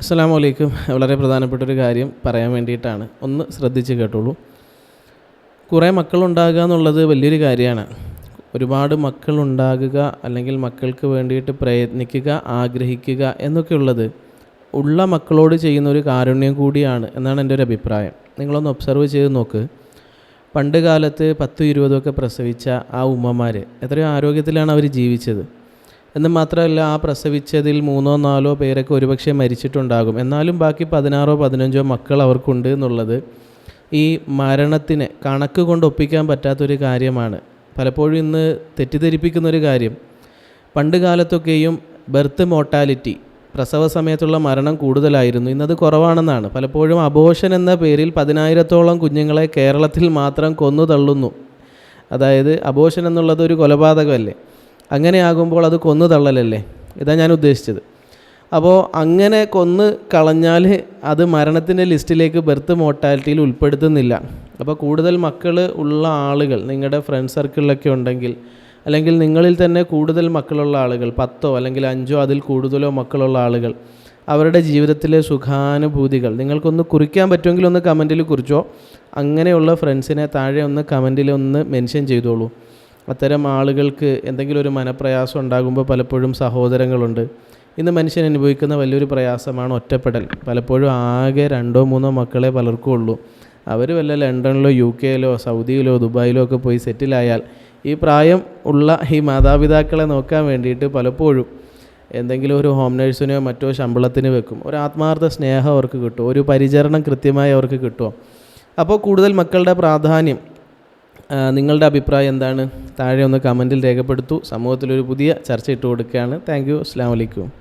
അസ്സാം വലൈക്കും വളരെ പ്രധാനപ്പെട്ട ഒരു കാര്യം പറയാൻ വേണ്ടിയിട്ടാണ്. ഒന്ന് ശ്രദ്ധിച്ച് കേട്ടോളൂ. കുറേ മക്കളുണ്ടാകുക എന്നുള്ളത് വലിയൊരു കാര്യമാണ്. ഒരുപാട് മക്കളുണ്ടാകുക അല്ലെങ്കിൽ മക്കൾക്ക് വേണ്ടിയിട്ട് പ്രയത്നിക്കുക ആഗ്രഹിക്കുക എന്നൊക്കെ ഉള്ളത് ഉള്ള മക്കളോട് ചെയ്യുന്ന ഒരു കാരുണ്യം കൂടിയാണ് എന്നാണ് എന്റെ ഒരു അഭിപ്രായം. നിങ്ങളൊന്ന് ഒബ്സർവ് ചെയ്ത് നോക്ക്. പണ്ട് കാലത്ത് പത്തും ഇരുപതും പ്രസവിച്ച ആ ഉമ്മമാർ എത്രയോ ആരോഗ്യത്തിലാണ് അവർ ജീവിച്ചത്. എന്ന് മാത്രമല്ല ആ പ്രസവിച്ചതിൽ മൂന്നോ നാലോ പേരൊക്കെ ഒരുപക്ഷെ മരിച്ചിട്ടുണ്ടാകും. എന്നാലും ബാക്കി പതിനാറോ പതിനഞ്ചോ മക്കൾ അവർക്കുണ്ട് എന്നുള്ളത് ഈ മരണത്തിനെ കണക്ക് കൊണ്ട് ഒപ്പിക്കാൻ പറ്റാത്തൊരു കാര്യമാണ്. പലപ്പോഴും ഇന്ന് തെറ്റിദ്ധരിപ്പിക്കുന്നൊരു കാര്യം. പണ്ട് കാലത്തൊക്കെയും ബർത്ത് മോർട്ടാലിറ്റി പ്രസവ സമയത്തുള്ള മരണം കൂടുതലായിരുന്നു. ഇന്നത് കുറവാണെന്നാണ്. പലപ്പോഴും അബോഷൻ എന്ന പേരിൽ പതിനായിരത്തോളം കുഞ്ഞുങ്ങളെ കേരളത്തിൽ മാത്രം കൊന്നു തള്ളുന്നു. അതായത് അബോഷൻ എന്നുള്ളത് ഒരു കൊലപാതകമല്ലേ? അങ്ങനെയാകുമ്പോൾ അത് കൊന്നു തള്ളലല്ലേ? ഇതാ ഞാൻ ഉദ്ദേശിച്ചത്. അപ്പോൾ അങ്ങനെ കൊന്ന് കളഞ്ഞാൽ അത് മരണത്തിന്റെ ലിസ്റ്റിലേക്ക് ബെർത്ത് മോർട്ടാലിറ്റിയിൽ ഉൾപ്പെടുത്തുന്നില്ല. അപ്പോൾ കൂടുതൽ മക്കൾ ഉള്ള ആളുകൾ നിങ്ങളുടെ ഫ്രണ്ട് സർക്കിളിലൊക്കെ ഉണ്ടെങ്കിൽ അല്ലെങ്കിൽ നിങ്ങളിൽ തന്നെ കൂടുതൽ മക്കളുള്ള ആളുകൾ പത്തോ അല്ലെങ്കിൽ അഞ്ചോ അതിൽ കൂടുതലോ മക്കളുള്ള ആളുകൾ അവരുടെ ജീവിതത്തിലെ സുഖാനുഭൂതികൾ നിങ്ങൾക്കൊന്ന് കുറിക്കാൻ പറ്റുമെങ്കിൽ ഒന്ന് കമന്റിൽ കുറിച്ചോ. അങ്ങനെയുള്ള ഫ്രണ്ട്സിനെ താഴെ ഒന്ന് കമന്റിൽ ഒന്ന് മെൻഷൻ ചെയ്തോളൂ. അത്തരം ആളുകൾക്ക് എന്തെങ്കിലും ഒരു മനപ്രയാസം ഉണ്ടാകുമ്പോൾ പലപ്പോഴും സഹോദരങ്ങളുണ്ട്. ഇന്ന് മനുഷ്യൻ അനുഭവിക്കുന്ന വലിയൊരു പ്രയാസമാണ് ഒറ്റപ്പെടൽ. പലപ്പോഴും ആകെ രണ്ടോ മൂന്നോ മക്കളെ പലർക്കും ഉള്ളൂ. അവർ വല്ല ലണ്ടനിലോ യു കെയിലോ സൗദിയിലോ ദുബായിലോ ഒക്കെ പോയി സെറ്റിലായാൽ ഈ പ്രായം ഉള്ള ഈ മാതാപിതാക്കളെ നോക്കാൻ വേണ്ടിയിട്ട് പലപ്പോഴും എന്തെങ്കിലും ഒരു ഹോം നേഴ്സിനെയോ മറ്റോ ശമ്പളത്തിന് വെക്കും. ഒരു ആത്മാർത്ഥ സ്നേഹം അവർക്ക് കിട്ടും. ഒരു പരിചരണം കൃത്യമായി അവർക്ക് കിട്ടുമോ അപ്പോൾ കൂടുതൽ മക്കളുടെ പ്രാധാന്യം നിങ്ങളുടെ അഭിപ്രായം എന്താണ്? താഴെ ഒന്ന് കമന്റിൽ രേഖപ്പെടുത്തൂ. സമൂഹത്തിലൊരു പുതിയ ചർച്ച ഇട്ട് കൊടുക്കുകയാണ് താങ്ക് യു. അസ്സാം വലൈക്കും